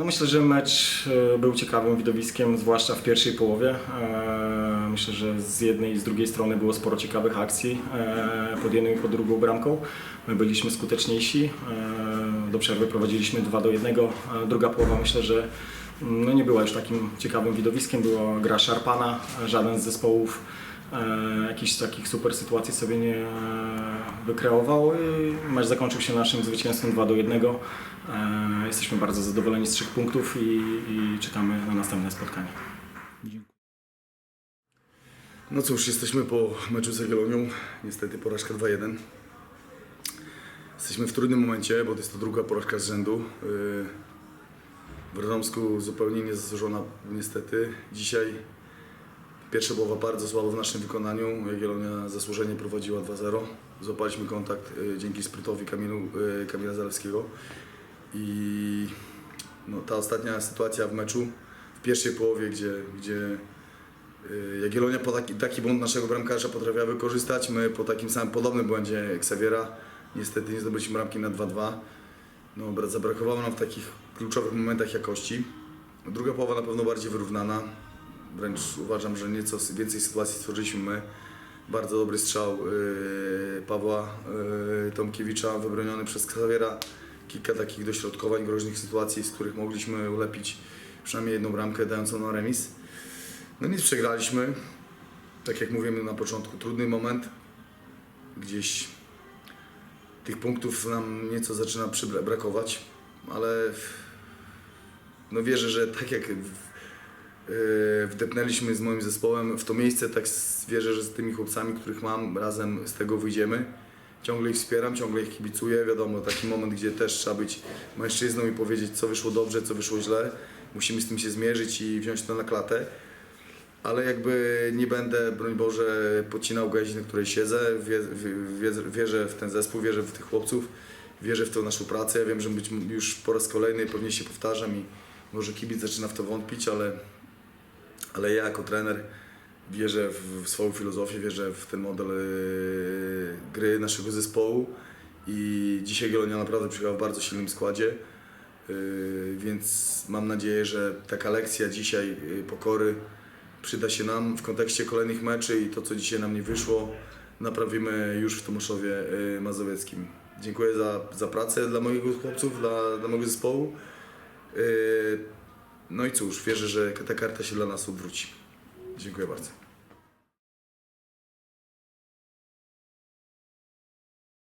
No myślę, że mecz e, był ciekawym widowiskiem, zwłaszcza w pierwszej połowie. E, Myślę, że z jednej i z drugiej strony było sporo ciekawych akcji e, pod jedną i pod drugą bramką. My byliśmy skuteczniejsi. Do przerwy prowadziliśmy 2 do 1. E, Druga połowa myślę, że mm, no nie była już takim ciekawym widowiskiem. Była gra szarpana. Żaden z zespołów e, jakichś takich super sytuacji sobie nie e, wykreował. I mecz zakończył się naszym zwycięstwem 2 do 1. E, Jesteśmy bardzo zadowoleni z trzech punktów i, i czekamy na następne spotkanie. No cóż, jesteśmy po meczu z Jagiellonią. Niestety porażka 2-1. Jesteśmy w trudnym momencie, bo to jest to druga porażka z rzędu. W Radomsku zupełnie niezasłużona niestety. Dzisiaj pierwsza połowa bardzo słabo w naszym wykonaniu. Jagiellonia zasłużenie prowadziła 2-0. Złapaliśmy kontakt yy, dzięki sprytowi Kamilu, yy, Kamila Zalewskiego. I no, ta ostatnia sytuacja w meczu, w pierwszej połowie, gdzie, gdzie Y, Jagiellonia po taki, taki błąd naszego bramkarza potrafiła wykorzystać. My po takim samym podobnym błędzie Xaviera niestety nie zdobyliśmy bramki na 2-2. No, bra- zabrakowało nam w takich kluczowych momentach jakości. Druga połowa na pewno bardziej wyrównana. Wręcz uważam, że nieco więcej sytuacji stworzyliśmy my. Bardzo dobry strzał yy, Pawła yy, Tomkiewicza wybroniony przez Xaviera. Kilka takich dośrodkowań, groźnych sytuacji, z których mogliśmy ulepić przynajmniej jedną bramkę dającą nam remis. No nic, przegraliśmy. Tak jak mówimy na początku, trudny moment. Gdzieś tych punktów nam nieco zaczyna brakować, ale no wierzę, że tak jak wdepnęliśmy z moim zespołem w to miejsce, tak wierzę, że z tymi chłopcami, których mam, razem z tego wyjdziemy. Ciągle ich wspieram, ciągle ich kibicuję. Wiadomo, taki moment, gdzie też trzeba być mężczyzną i powiedzieć, co wyszło dobrze, co wyszło źle. Musimy z tym się zmierzyć i wziąć to na klatę ale jakby nie będę, broń Boże, pocinał gałęzi, na której siedzę. Wie, wie, wierzę w ten zespół, wierzę w tych chłopców, wierzę w tę naszą pracę. Ja wiem, że być już po raz kolejny pewnie się powtarzam i może kibic zaczyna w to wątpić, ale, ale ja jako trener wierzę w, swoją filozofię, wierzę w ten model yy, gry naszego zespołu i dzisiaj Gielonia naprawdę przyjechała w bardzo silnym składzie. Yy, Więc mam nadzieję, że taka lekcja dzisiaj yy, pokory przyda się nam w kontekście kolejnych meczy i to, co dzisiaj nam nie wyszło, naprawimy już w Tomaszowie Mazowieckim. Dziękuję za, za pracę dla moich chłopców, dla, dla mojego zespołu. No i cóż, wierzę, że ta karta się dla nas odwróci. Dziękuję bardzo.